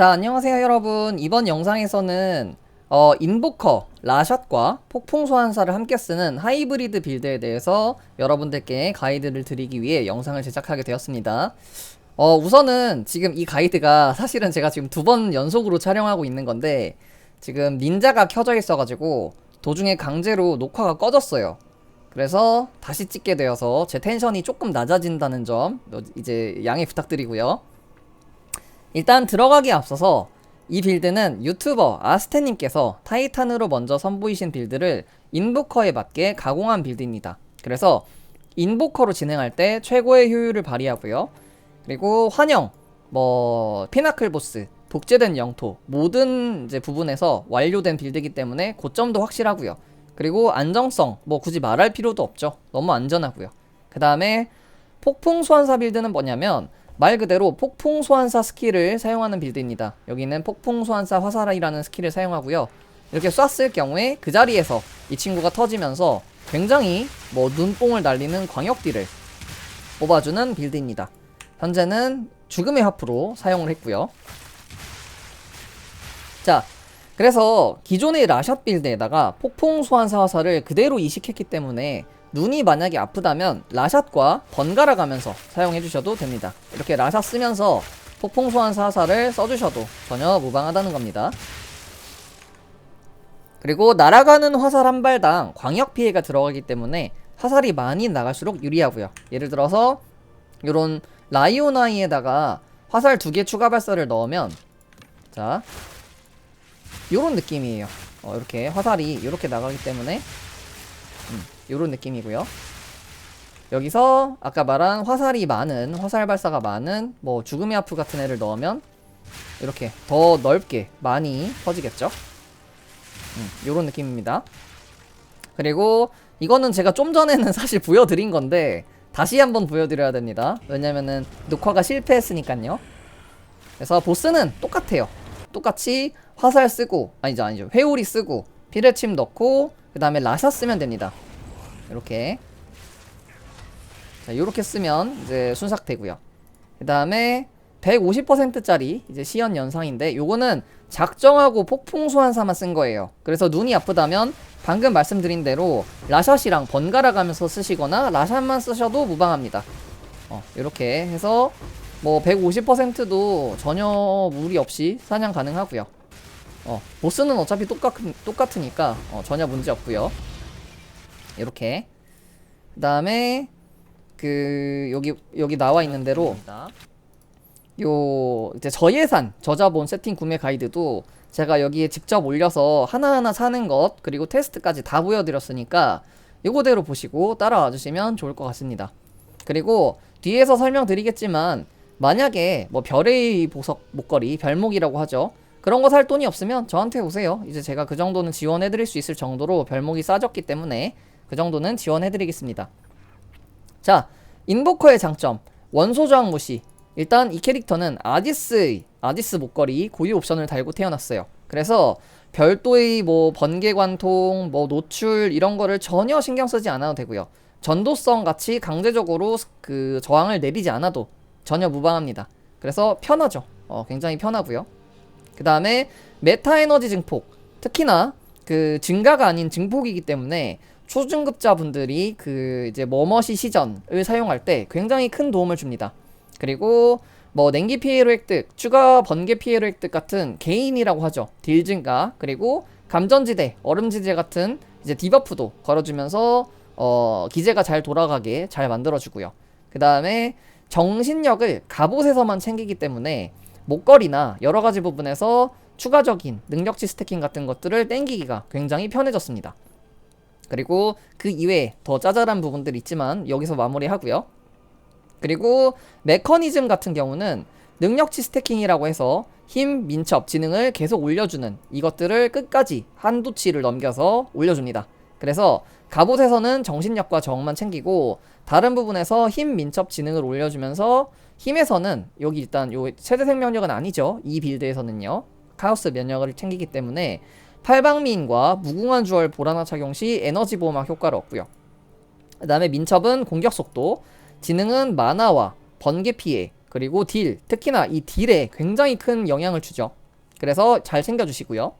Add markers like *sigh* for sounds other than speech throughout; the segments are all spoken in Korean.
자, 안녕하세요, 여러분. 이번 영상에서는 어, 인보커, 라샷과 폭풍 소환사를 함께 쓰는 하이브리드 빌드에 대해서 여러분들께 가이드를 드리기 위해 영상을 제작하게 되었습니다. 어, 우선은 지금 이 가이드가 사실은 제가 지금 두 번 연속으로 촬영하고 있는 건데 지금 닌자가 켜져 있어가지고 도중에 강제로 녹화가 꺼졌어요. 그래서 다시 찍게 되어서 제 텐션이 조금 낮아진다는 점 이제 양해 부탁드리고요. 일단 들어가기에 앞서서 이 빌드는 유튜버 아스테님께서 타이탄으로 먼저 선보이신 빌드를 인보커에 맞게 가공한 빌드입니다. 그래서 인보커로 진행할 때 최고의 효율을 발휘하고요. 그리고 환영, 뭐 피나클 보스, 복제된 영토 모든 이제 부분에서 완료된 빌드이기 때문에 고점도 확실하고요. 그리고 안정성 뭐 굳이 말할 필요도 없죠. 너무 안전하고요. 그 다음에 폭풍 소환사 빌드는 뭐냐면 말 그대로 폭풍 소환사 스킬을 사용하는 빌드입니다. 여기는 폭풍 소환사 화살이라는 스킬을 사용하고요. 이렇게 쐈을 경우에 그 자리에서 이 친구가 터지면서 굉장히 뭐 눈뽕을 날리는 광역딜을 뽑아주는 빌드입니다. 현재는 죽음의 화프로 사용을 했고요. 자, 그래서 기존의 라샷 빌드에다가 폭풍 소환 사 화살을 그대로 이식했기 때문에 눈이 만약에 아프다면 라샷과 번갈아 가면서 사용해 주셔도 됩니다. 이렇게 라샷 쓰면서 폭풍 소환사 화살을 써주셔도 전혀 무방하다는 겁니다. 그리고 날아가는 화살 한 발당 광역 피해가 들어가기 때문에 화살이 많이 나갈수록 유리하고요. 예를 들어서 요런 라이오나이에다가 화살 두 개 추가 발사를 넣으면 자 요런 느낌이에요. 어, 이렇게 화살이 이렇게 나가기 때문에 음, 요런 느낌이고요. 여기서 아까 말한 화살이 많은 화살 발사가 많은 뭐 죽음의 아프 같은 애를 넣으면 이렇게 더 넓게 많이 퍼지겠죠. 음, 요런 느낌입니다. 그리고 이거는 제가 좀 전에는 *laughs* 사실 보여드린 건데 다시 한번 보여드려야 됩니다. 왜냐면은 녹화가 실패했으니까요. 그래서 보스는 똑같아요. 똑같이 화살 쓰고 아니죠 아니죠 회오리 쓰고 피레침 넣고 그 다음에 라샤 쓰면 됩니다. 이렇게 자 이렇게 쓰면 이제 순삭 되고요. 그 다음에 150%짜리 이제 시연 연상인데 요거는 작정하고 폭풍 소환사만 쓴 거예요. 그래서 눈이 아프다면 방금 말씀드린 대로 라샷이랑 번갈아 가면서 쓰시거나 라샷만 쓰셔도 무방합니다. 어, 이렇게 해서 뭐 150%도 전혀 무리 없이 사냥 가능하고요. 어, 보스는 어차피 똑같, 똑같으니까 어, 전혀 문제 없고요. 이렇게 그 다음에 그 여기 여기 나와 있는 대로 요 이제 저예산 저자본 세팅 구매 가이드도 제가 여기에 직접 올려서 하나하나 사는 것 그리고 테스트까지 다 보여드렸으니까 요거대로 보시고 따라와 주시면 좋을 것 같습니다. 그리고 뒤에서 설명드리겠지만 만약에 뭐 별의 보석 목걸이 별목이라고 하죠. 그런 거 살 돈이 없으면 저한테 오세요. 이제 제가 그 정도는 지원해드릴 수 있을 정도로 별목이 싸졌기 때문에 그 정도는 지원해드리겠습니다. 자, 인보커의 장점 원소 저항 무시 일단 이 캐릭터는 아디스 아디스 목걸이 고유 옵션을 달고 태어났어요. 그래서 별도의 뭐 번개 관통, 뭐 노출 이런 거를 전혀 신경 쓰지 않아도 되고요. 전도성 같이 강제적으로 그 저항을 내리지 않아도 전혀 무방합니다. 그래서 편하죠. 어, 굉장히 편하고요. 그 다음에 메타 에너지 증폭. 특히나 그 증가가 아닌 증폭이기 때문에 초중급자분들이 그 이제 머머시 시전을 사용할 때 굉장히 큰 도움을 줍니다. 그리고 뭐 냉기 피해로 획득, 추가 번개 피해로 획득 같은 개인이라고 하죠. 딜 증가 그리고 감전지대, 얼음지대 같은 이제 디버프도 걸어주면서 어 기재가 잘 돌아가게 잘 만들어주고요. 그 다음에 정신력을 갑옷에서만 챙기기 때문에 목걸이나 여러 가지 부분에서 추가적인 능력치 스태킹 같은 것들을 땡기기가 굉장히 편해졌습니다. 그리고 그 이외에 더 짜잘한 부분들 있지만 여기서 마무리하고요. 그리고 메커니즘 같은 경우는 능력치 스태킹이라고 해서 힘, 민첩, 지능을 계속 올려주는 이것들을 끝까지 한도치를 넘겨서 올려줍니다. 그래서 갑옷에서는 정신력과 정만 챙기고 다른 부분에서 힘, 민첩, 지능을 올려주면서 힘에서는 여기 일단 요 최대 생명력은 아니죠. 이 빌드에서는요. 카오스 면역을 챙기기 때문에 팔방미인과 무궁한 주얼 보라나 착용 시 에너지 보호막 효과를 얻고요. 그 다음에 민첩은 공격 속도, 지능은 만화와 번개 피해, 그리고 딜, 특히나 이 딜에 굉장히 큰 영향을 주죠. 그래서 잘 챙겨주시고요.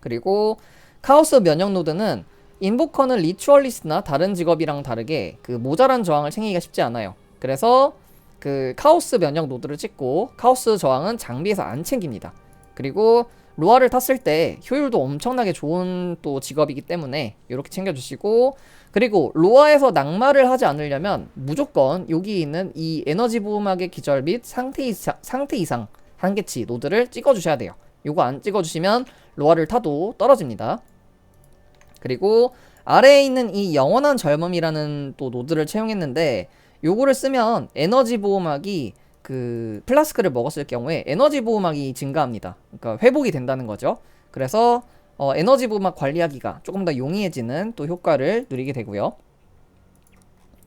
그리고 카오스 면역 노드는 인보커는 리추얼리스트나 다른 직업이랑 다르게 그 모자란 저항을 챙기기가 쉽지 않아요. 그래서 그 카오스 면역 노드를 찍고 카오스 저항은 장비에서 안 챙깁니다. 그리고 로아를 탔을 때 효율도 엄청나게 좋은 또 직업이기 때문에 이렇게 챙겨주시고 그리고 로아에서 낙마를 하지 않으려면 무조건 여기 있는 이 에너지 보호막의 기절 및 상태 이상, 상태 이상 한계치 노드를 찍어주셔야 돼요. 요거 안 찍어주시면 로아를 타도 떨어집니다. 그리고 아래에 있는 이 영원한 젊음이라는 또 노드를 채용했는데 요거를 쓰면 에너지 보호막이 그 플라스크를 먹었을 경우에 에너지 보호막이 증가합니다. 그러니까 회복이 된다는 거죠. 그래서 어, 에너지 보호막 관리하기가 조금 더 용이해지는 또 효과를 누리게 되고요.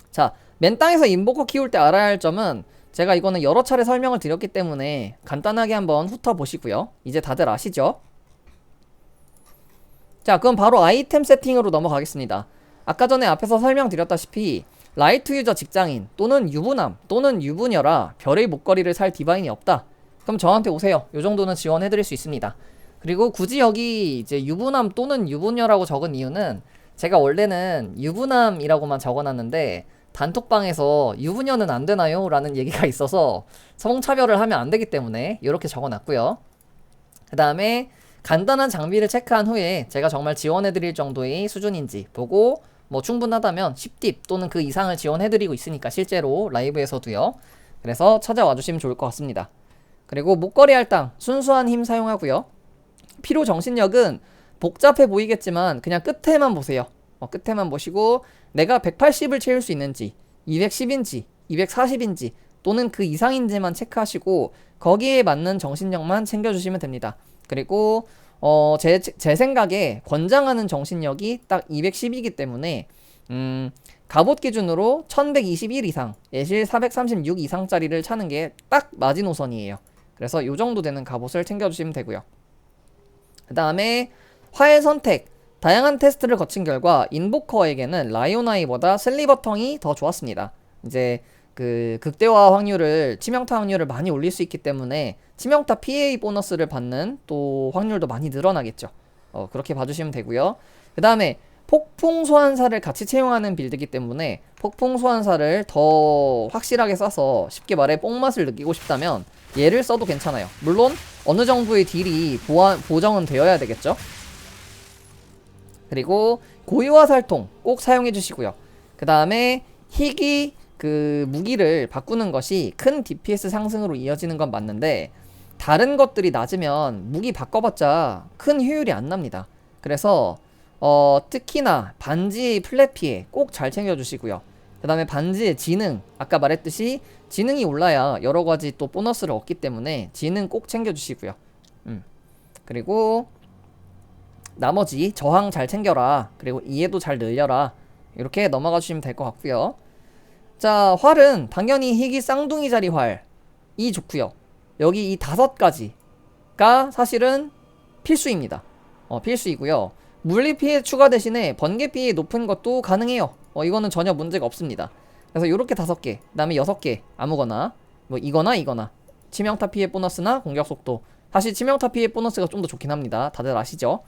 자, 맨 땅에서 인보커 키울 때 알아야 할 점은 제가 이거는 여러 차례 설명을 드렸기 때문에 간단하게 한번 훑어보시고요. 이제 다들 아시죠? 자, 그럼 바로 아이템 세팅으로 넘어가겠습니다. 아까 전에 앞에서 설명드렸다시피 라이트 유저 직장인 또는 유부남 또는 유부녀라 별의 목걸이를 살 디바인이 없다. 그럼 저한테 오세요. 요 정도는 지원해드릴 수 있습니다. 그리고 굳이 여기 이제 유부남 또는 유부녀라고 적은 이유는 제가 원래는 유부남이라고만 적어놨는데 단톡방에서 유부녀는 안 되나요? 라는 얘기가 있어서 성차별을 하면 안 되기 때문에 이렇게 적어놨고요. 그 다음에 간단한 장비를 체크한 후에 제가 정말 지원해드릴 정도의 수준인지 보고 뭐 충분하다면 10딥 또는 그 이상을 지원해드리고 있으니까 실제로 라이브에서도요. 그래서 찾아와 주시면 좋을 것 같습니다. 그리고 목걸이 할당 순수한 힘 사용하고요. 피로 정신력은 복잡해 보이겠지만 그냥 끝에만 보세요. 어, 끝에만 보시고 내가 180을 채울 수 있는지 210인지 240인지 또는 그 이상인지만 체크하시고 거기에 맞는 정신력만 챙겨주시면 됩니다. 그리고 어, 제, 제 생각에 권장하는 정신력이 딱 210이기 때문에 음, 갑옷 기준으로 1121 이상, 예실 436 이상짜리를 차는 게 딱 마지노선이에요. 그래서 요 정도 되는 갑옷을 챙겨주시면 되고요. 그 다음에 화해 선택. 다양한 테스트를 거친 결과 인보커에게는 라이오나이보다 슬리버텅이 더 좋았습니다. 이제 그 극대화 확률을 치명타 확률을 많이 올릴 수 있기 때문에 치명타 PA 보너스를 받는 또 확률도 많이 늘어나겠죠. 어, 그렇게 봐주시면 되고요. 그 다음에 폭풍 소환사를 같이 채용하는 빌드이기 때문에 폭풍 소환사를 더 확실하게 써서 쉽게 말해 뽕맛을 느끼고 싶다면 얘를 써도 괜찮아요. 물론 어느 정도의 딜이 보완, 보정은 되어야 되겠죠. 그리고 고유화 살통 꼭 사용해 주시고요. 그 다음에 희귀 그 무기를 바꾸는 것이 큰 DPS 상승으로 이어지는 건 맞는데 다른 것들이 낮으면 무기 바꿔봤자 큰 효율이 안 납니다. 그래서 어, 특히나 반지 플랫 피해 꼭 잘 챙겨주시고요. 그 다음에 반지의 지능 아까 말했듯이 지능이 올라야 여러 가지 또 보너스를 얻기 때문에 지능 꼭 챙겨주시고요. 음. 그리고 나머지 저항 잘 챙겨라. 그리고 이해도 잘 늘려라. 이렇게 넘어가 주시면 될 것 같고요. 자, 활은 당연히 희귀 쌍둥이 자리 활이 좋고요. 여기 이 다섯 가지가 사실은 필수입니다. 어, 필수이고요. 물리 피해 추가 대신에 번개 피해 높은 것도 가능해요. 어, 이거는 전혀 문제가 없습니다. 그래서 이렇게 다섯 개, 그다음에 여섯 개 아무거나 뭐 이거나 이거나 치명타 피해 보너스나 공격 속도. 사실 치명타 피해 보너스가 좀 더 좋긴 합니다. 다들 아시죠?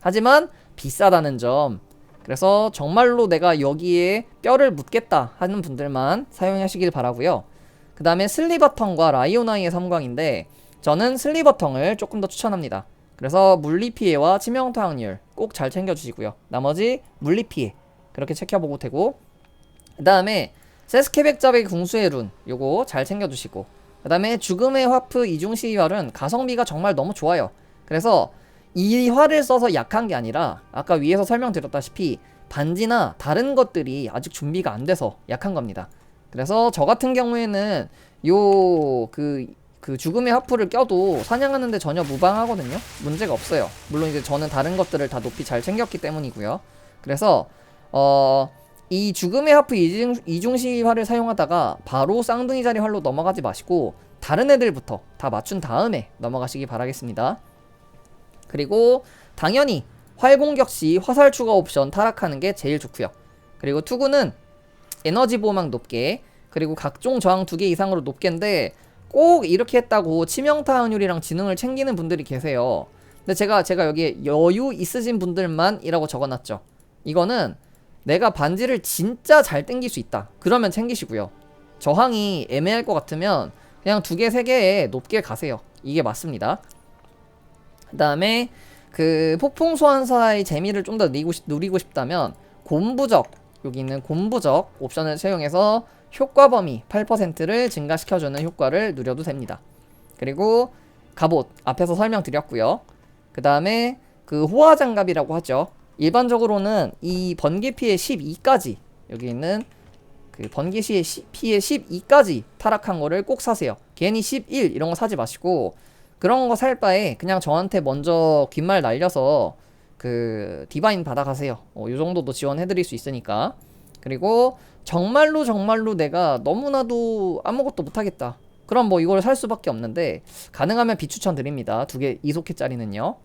하지만 비싸다는 점. 그래서 정말로 내가 여기에 뼈를 묻겠다 하는 분들만 사용하시길 바라고요. 그 다음에 슬리버텅과 라이오나이의 섬광인데 저는 슬리버텅을 조금 더 추천합니다. 그래서 물리 피해와 치명타 확률 꼭 잘 챙겨주시고요. 나머지 물리 피해 그렇게 체크해보고 되고 그 다음에 세스케백잡의 궁수의 룬 요거 잘 챙겨주시고 그 다음에 죽음의 화프 이중시활은 가성비가 정말 너무 좋아요. 그래서 이 활을 써서 약한 게 아니라 아까 위에서 설명드렸다시피 반지나 다른 것들이 아직 준비가 안 돼서 약한 겁니다. 그래서 저 같은 경우에는 요그 그 죽음의 하프를 껴도 사냥하는데 전혀 무방하거든요. 문제가 없어요. 물론 이제 저는 다른 것들을 다 높이 잘 챙겼기 때문이고요. 그래서 어. 이 죽음의 하프 이중, 이중시 활을 사용하다가 바로 쌍둥이 자리 활로 넘어가지 마시고 다른 애들부터 다 맞춘 다음에 넘어가시기 바라겠습니다. 그리고 당연히 활 공격 시 화살 추가 옵션 타락하는 게 제일 좋고요. 그리고 투구는 에너지 보호막 높게 그리고 각종 저항 두 개 이상으로 높게인데 꼭 이렇게 했다고 치명타 확률이랑 지능을 챙기는 분들이 계세요. 근데 제가 제가 여기에 여유 있으신 분들만이라고 적어놨죠. 이거는 내가 반지를 진짜 잘 땡길 수 있다. 그러면 챙기시고요. 저항이 애매할 것 같으면 그냥 두 개, 세 개에 높게 가세요. 이게 맞습니다. 그 다음에 그 폭풍 소환사의 재미를 좀 더 누리고, 싶, 싶다면 곰부적 여기 있는 곰부적 옵션을 사용해서 효과 범위 8%를 증가시켜주는 효과를 누려도 됩니다. 그리고 갑옷 앞에서 설명드렸고요. 그 다음에 그 호화 장갑이라고 하죠. 일반적으로는 이 번개 피해 12까지 여기 있는 그 번개 시의 피해 12까지 타락한 거를 꼭 사세요. 괜히 11 이런 거 사지 마시고 그런 거 살 바에 그냥 저한테 먼저 귓말 날려서 그 디바인 받아가세요. 어, 요 정도도 지원해드릴 수 있으니까. 그리고 정말로 정말로 내가 너무나도 아무것도 못하겠다. 그럼 뭐 이걸 살 수밖에 없는데 가능하면 비추천 드립니다. 두 개 이소켓짜리는요.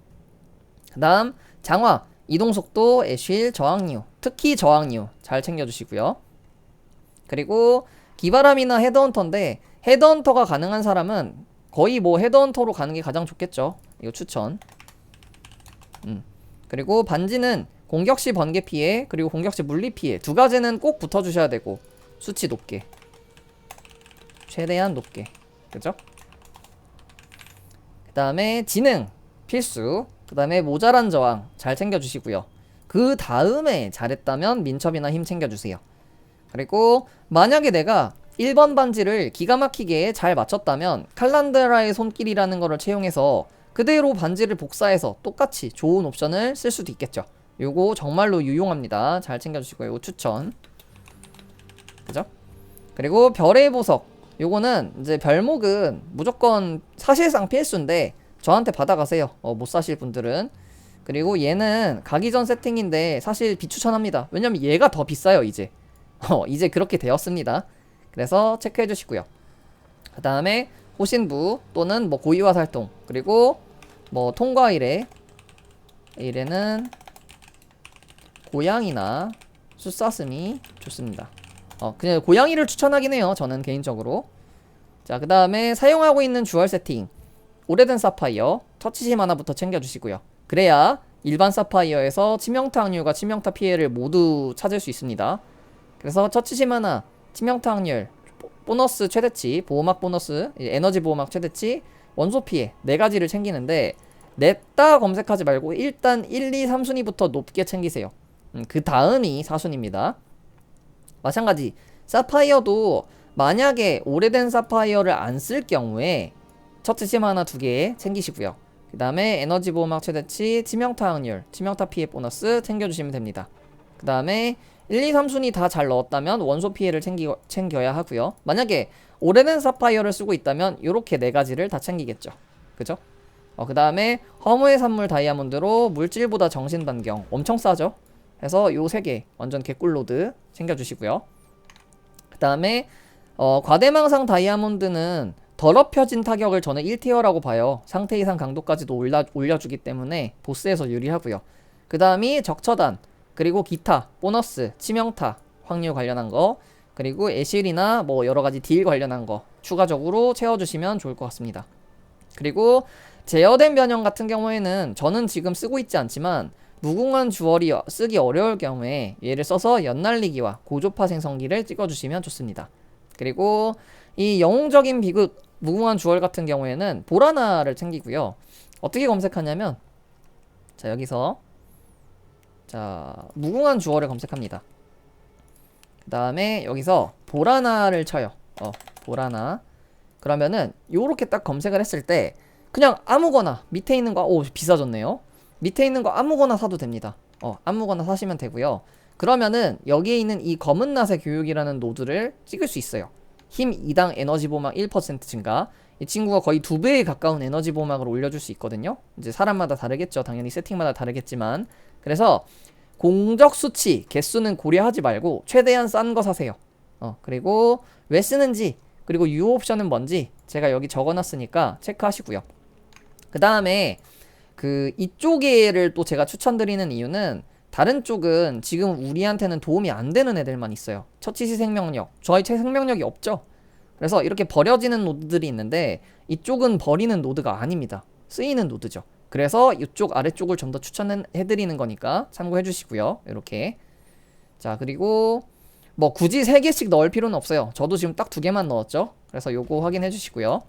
그다음 장화 이동속도 애쉬 저항류 특히 저항류 잘 챙겨주시고요. 그리고 기바람이나 헤드헌터인데 헤드헌터가 가능한 사람은 거의 뭐 헤드헌터로 가는 게 가장 좋겠죠. 이거 추천. 음. 그리고 반지는 공격 시 번개 피해 그리고 공격 시 물리 피해 두 가지는 꼭 붙어 주셔야 되고 수치 높게. 최대한 높게. 그죠? 그 다음에 지능 필수. 그 다음에 모자란 저항 잘 챙겨 주시고요. 그 다음에 잘했다면 민첩이나 힘 챙겨 주세요. 그리고 만약에 내가 1번 반지를 기가 막히게 잘 맞췄다면 칼란드라의 손길이라는 거를 채용해서 그대로 반지를 복사해서 똑같이 좋은 옵션을 쓸 수도 있겠죠. 요거 정말로 유용합니다. 잘 챙겨주시고요. 요 추천. 그죠? 그리고 별의 보석. 요거는 이제 별목은 무조건 사실상 필수인데 저한테 받아가세요. 어, 못 사실 분들은. 그리고 얘는 가기 전 세팅인데 사실 비추천합니다. 왜냐면 얘가 더 비싸요, 이제. 어, 이제 그렇게 되었습니다. 그래서 체크해 주시고요. 그 다음에 호신부 또는 뭐 고의화 살동 그리고 뭐 통과 일에 일에는 고양이나 숫사슴이 좋습니다. 어 그냥 고양이를 추천하긴 해요. 저는 개인적으로. 자, 그 다음에 사용하고 있는 주얼 세팅. 오래된 사파이어, 터치심 하나부터 챙겨주시고요. 그래야 일반 사파이어에서 치명타 확률과 치명타 피해를 모두 찾을 수 있습니다. 그래서 터치심 하나, 치명타 확률, 보너스 최대치, 보호막 보너스, 에너지 보호막 최대치, 원소 피해 네 가지를 챙기는데 냈다 검색하지 말고 일단 1, 2, 3순위부터 높게 챙기세요. 음, 그 다음이 4순위입니다. 마찬가지 사파이어도 만약에 오래된 사파이어를 안 쓸 경우에 첫치심 하나 두 개 챙기시고요. 그 다음에 에너지 보호막 최대치, 치명타 확률, 치명타 피해 보너스 챙겨주시면 됩니다. 그 다음에 1, 2, 3순위 다 잘 넣었다면 원소 피해를 챙기, 챙겨야 하고요. 만약에 오래된 사파이어를 쓰고 있다면 이렇게 네 가지를 다 챙기겠죠. 그죠? 어, 그 다음에 허무의 산물 다이아몬드로 물질보다 정신 반경 엄청 싸죠? 그래서 요 세 개 완전 개꿀로드 챙겨주시고요. 그 다음에 어, 과대망상 다이아몬드는 더럽혀진 타격을 저는 1티어라고 봐요. 상태 이상 강도까지도 올려, 올려주기 때문에 보스에서 유리하고요. 그 다음이 적처단 그리고 기타, 보너스, 치명타, 확률 관련한 거, 그리고 애실이나 뭐 여러 가지 딜 관련한 거 추가적으로 채워주시면 좋을 것 같습니다. 그리고 제어된 변형 같은 경우에는 저는 지금 쓰고 있지 않지만 무궁한 주얼이 쓰기 어려울 경우에 얘를 써서 연날리기와 고조파 생성기를 찍어주시면 좋습니다. 그리고 이 영웅적인 비극 무궁한 주얼 같은 경우에는 보라나를 챙기고요. 어떻게 검색하냐면 자 여기서 자, 무궁한 주어를 검색합니다. 그 다음에 여기서 보라나를 쳐요. 어, 보라나. 그러면은 요렇게 딱 검색을 했을 때 그냥 아무거나 밑에 있는 거, 오, 비싸졌네요. 밑에 있는 거 아무거나 사도 됩니다. 어, 아무거나 사시면 되고요. 그러면은 여기에 있는 이 검은 낫의 교육이라는 노드를 찍을 수 있어요. 힘 2당 에너지 보막 1% 증가. 이 친구가 거의 두 배에 가까운 에너지 보막을 올려줄 수 있거든요. 이제 사람마다 다르겠죠. 당연히 세팅마다 다르겠지만. 그래서 공적 수치 개수는 고려하지 말고 최대한 싼 거 사세요. 어, 그리고 왜 쓰는지 그리고 유효 옵션은 뭔지 제가 여기 적어놨으니까 체크하시고요. 그 다음에 그 이쪽에를 또 제가 추천드리는 이유는 다른 쪽은 지금 우리한테는 도움이 안 되는 애들만 있어요. 처치시 생명력. 저희 체 생명력이 없죠. 그래서 이렇게 버려지는 노드들이 있는데 이쪽은 버리는 노드가 아닙니다. 쓰이는 노드죠. 그래서 이쪽 아래쪽을 좀 더 추천해드리는 거니까 참고해 주시고요. 이렇게. 자, 그리고 뭐 굳이 세 개씩 넣을 필요는 없어요. 저도 지금 딱두 개만 넣었죠. 그래서 요거 확인해 주시고요.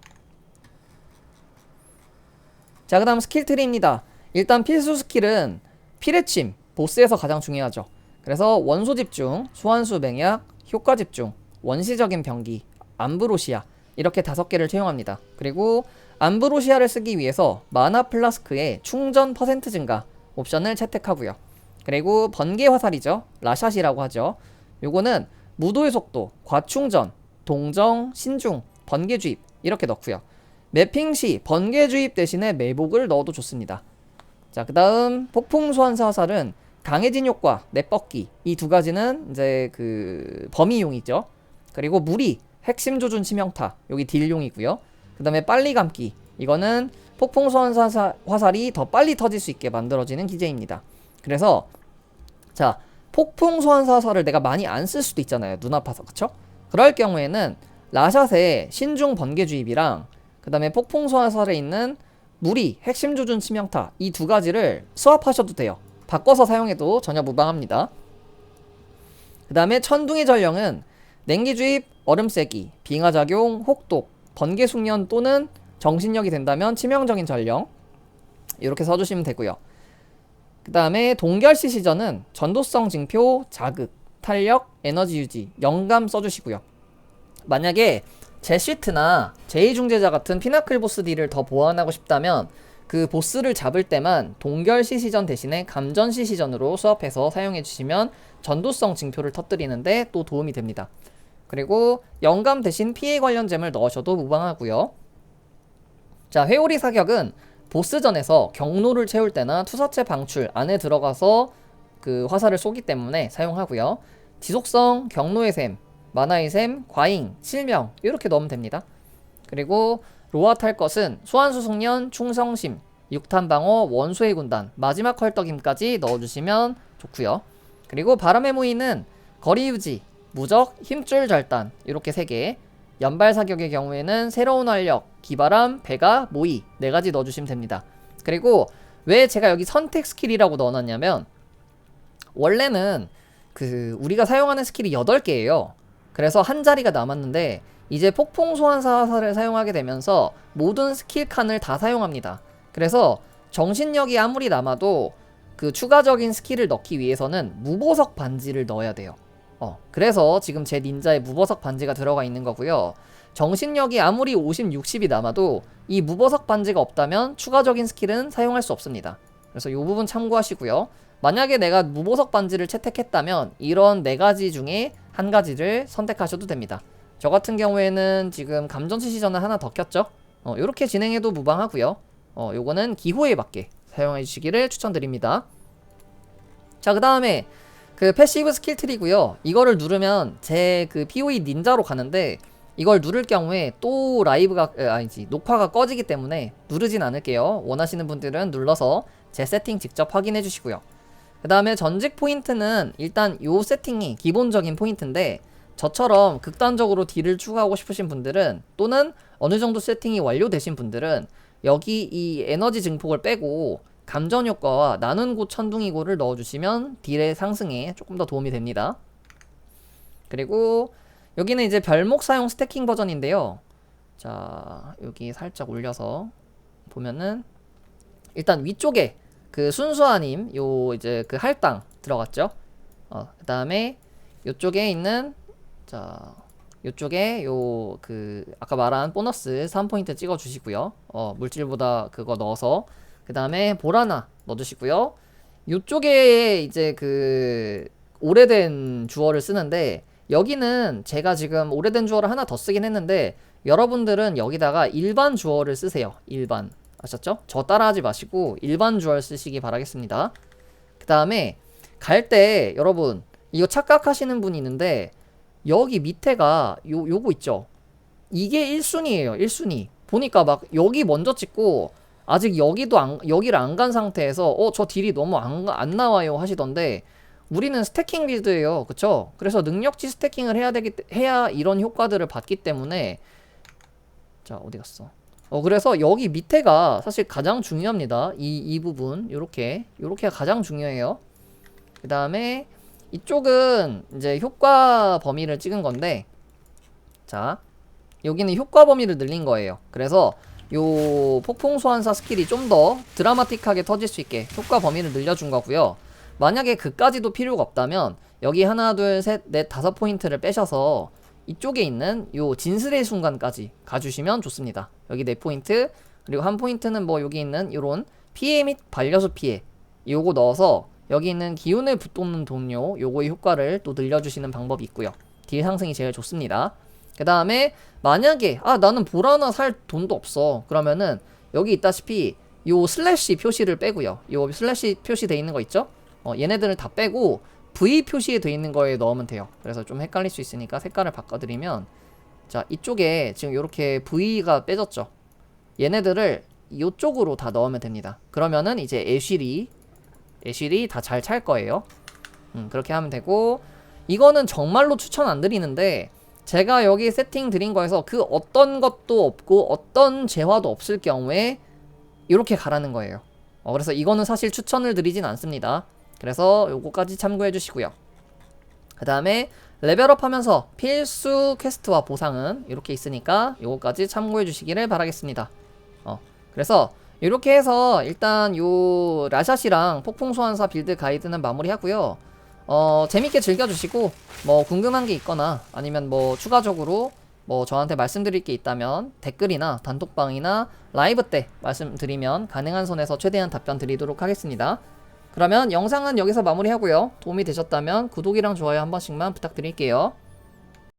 자, 그 다음 스킬 트리입니다. 일단 필수 스킬은 피레침, 보스에서 가장 중요하죠. 그래서 원소 집중, 소환수 맹약, 효과 집중, 원시적인 병기, 암브로시아 이렇게 다섯 개를 채용합니다. 그리고 암브로시아를 쓰기 위해서 마나 플라스크의 충전 퍼센트 증가 옵션을 채택하고요. 그리고 번개 화살이죠. 라샷이라고 하죠. 요거는 무도의 속도, 과충전, 동정, 신중, 번개 주입 이렇게 넣고요. 매핑 시 번개 주입 대신에 매복을 넣어도 좋습니다. 자, 그다음 폭풍 소환사 화살은 강해진 효과, 내뻗기 이 두 가지는 이제 그 범위용이죠. 그리고 무리, 핵심 조준 치명타 여기 딜용이고요. 그 다음에 빨리 감기 이거는 폭풍 소환사 화살이 더 빨리 터질 수 있게 만들어지는 기제입니다. 그래서 자 폭풍 소환사 화살을 내가 많이 안 쓸 수도 있잖아요. 눈 아파서 그쵸? 그럴 경우에는 라샷의 신중 번개 주입이랑 그 다음에 폭풍 소환사에 있는 무리, 핵심 조준 치명타 이 두 가지를 수합하셔도 돼요. 바꿔서 사용해도 전혀 무방합니다. 그 다음에 천둥의 전령은 냉기 주입, 얼음 세기, 빙하 작용, 혹독, 번개 숙련 또는 정신력이 된다면 치명적인 전령 이렇게 써주시면 되고요. 그 다음에 동결시 시전은 전도성 징표, 자극, 탄력, 에너지 유지, 영감 써주시고요. 만약에 제시트나 제2중재자 같은 피나클 보스 딜을 더 보완하고 싶다면 그 보스를 잡을 때만 동결시 시전 대신에 감전시 시전으로 수합해서 사용해 주시면 전도성 징표를 터뜨리는데 또 도움이 됩니다. 그리고 영감 대신 피해 관련 잼을 넣으셔도 무방하고요. 자, 회오리 사격은 보스전에서 경로를 채울 때나 투사체 방출 안에 들어가서 그 화살을 쏘기 때문에 사용하고요. 지속성, 경로의 샘, 만화의 샘, 과잉, 실명 이렇게 넣으면 됩니다. 그리고 로아 탈 것은 소환수 숙련, 충성심, 육탄 방어, 원소의 군단, 마지막 헐떡임까지 넣어주시면 좋고요. 그리고 바람의 무인은 거리 유지, 무적, 힘줄 절단 이렇게 세 개. 연발 사격의 경우에는 새로운 활력, 기바람, 배가, 모의 네 가지 넣어주시면 됩니다. 그리고 왜 제가 여기 선택 스킬이라고 넣어놨냐면 원래는 그 우리가 사용하는 스킬이 8개예요. 그래서 한 자리가 남았는데 이제 폭풍 소환사 화살을 사용하게 되면서 모든 스킬 칸을 다 사용합니다. 그래서 정신력이 아무리 남아도 그 추가적인 스킬을 넣기 위해서는 무보석 반지를 넣어야 돼요. 어, 그래서 지금 제 닌자에 무보석 반지가 들어가 있는 거고요. 정신력이 아무리 50, 60이 남아도 이 무보석 반지가 없다면 추가적인 스킬은 사용할 수 없습니다. 그래서 이 부분 참고하시고요. 만약에 내가 무보석 반지를 채택했다면 이런 네 가지 중에 한 가지를 선택하셔도 됩니다. 저 같은 경우에는 지금 감전시 시전을 하나 더 켰죠. 어, 이렇게 진행해도 무방하고요. 어, 요거는 기호에 맞게 사용해 주시기를 추천드립니다. 자, 그 다음에 그 패시브 스킬 트리고요. 이거를 누르면 제 그 POE 닌자로 가는데 이걸 누를 경우에 또 라이브가 에, 아니지 녹화가 꺼지기 때문에 누르진 않을게요. 원하시는 분들은 눌러서 제 세팅 직접 확인해 주시고요. 그 다음에 전직 포인트는 일단 요 세팅이 기본적인 포인트인데 저처럼 극단적으로 딜을 추가하고 싶으신 분들은 또는 어느 정도 세팅이 완료되신 분들은 여기 이 에너지 증폭을 빼고 감전 효과와 나눈 곳 천둥이고를 넣어주시면 딜의 상승에 조금 더 도움이 됩니다. 그리고 여기는 이제 별목 사용 스태킹 버전인데요. 자, 여기 살짝 올려서 보면은 일단 위쪽에 그 순수아님 요 이제 그 할당 들어갔죠. 어, 그다음에 요쪽에 있는 자 요쪽에 요 그 아까 말한 보너스 3포인트 찍어 주시고요. 어, 물질보다 그거 넣어서 그 다음에 보라나 넣어 주시고요. 요쪽에 이제 그 오래된 주어를 쓰는데 여기는 제가 지금 오래된 주어를 하나 더 쓰긴 했는데 여러분들은 여기다가 일반 주어를 쓰세요. 일반. 아셨죠? 저 따라하지 마시고 일반 주얼 쓰시기 바라겠습니다. 그 다음에 갈 때 여러분 이거 착각하시는 분이 있는데 여기 밑에가 요 요거 있죠? 이게 1순위예요. 1순위. 보니까 막 여기 먼저 찍고 아직 여기도 안, 여기를 안 간 상태에서 어 저 딜이 너무 안, 가- 안 나와요 하시던데 우리는 스태킹 빌드예요. 그쵸? 그래서 능력치 스태킹을 해야 되기 때- 해야 이런 효과들을 받기 때문에 자 어디 갔어? 어 그래서 여기 밑에가 사실 가장 중요합니다. 이, 이 부분. 요렇게 요렇게가 가장 중요해요. 그 다음에 이쪽은 이제 효과 범위를 찍은 건데 자 여기는 효과 범위를 늘린 거예요. 그래서 요 폭풍 소환사 스킬이 좀 더 드라마틱하게 터질 수 있게 효과 범위를 늘려준 거고요. 만약에 그까지도 필요가 없다면 여기 하나 둘셋넷 다섯 포인트를 빼셔서 이쪽에 있는 요 진술의 순간까지 가주시면 좋습니다. 여기 네 포인트 그리고 한 포인트는 뭐 여기 있는 요런 피해 및 반려수 피해 요거 넣어서 여기 있는 기운을 붙돋는 동료 요거의 효과를 또 늘려주시는 방법이 있고요. 딜 상승이 제일 좋습니다. 그 다음에 만약에 아 나는 볼 하나 살 돈도 없어. 그러면은 여기 있다시피 요 슬래시 표시를 빼고요. 요 슬래시 표시 돼 있는 거 있죠? 어 얘네들을 다 빼고 V 표시에 돼 있는 거에 넣으면 돼요. 그래서 좀 헷갈릴 수 있으니까 색깔을 바꿔드리면 자 이쪽에 지금 요렇게 V가 빼졌죠? 얘네들을 요쪽으로 다 넣으면 됩니다. 그러면은 이제 애쉬리 애쉬리 다잘 찰 거예요. 음 그렇게 하면 되고 이거는 정말로 추천 안 드리는데 제가 여기 세팅 드린 거에서 그 어떤 것도 없고 어떤 재화도 없을 경우에 이렇게 가라는 거예요. 어, 그래서 이거는 사실 추천을 드리진 않습니다. 그래서 요거까지 참고해 주시고요. 그 다음에 레벨업 하면서 필수 퀘스트와 보상은 이렇게 있으니까 요거까지 참고해 주시기를 바라겠습니다. 어, 그래서 이렇게 해서 일단 요 라샷이랑 폭풍 소환사 빌드 가이드는 마무리하고요. 어, 재밌게 즐겨주시고, 뭐, 궁금한 게 있거나, 아니면 뭐, 추가적으로, 뭐, 저한테 말씀드릴 게 있다면, 댓글이나 단톡방이나 라이브 때 말씀드리면, 가능한 선에서 최대한 답변 드리도록 하겠습니다. 그러면 영상은 여기서 마무리하고요. 도움이 되셨다면, 구독이랑 좋아요 한 번씩만 부탁드릴게요.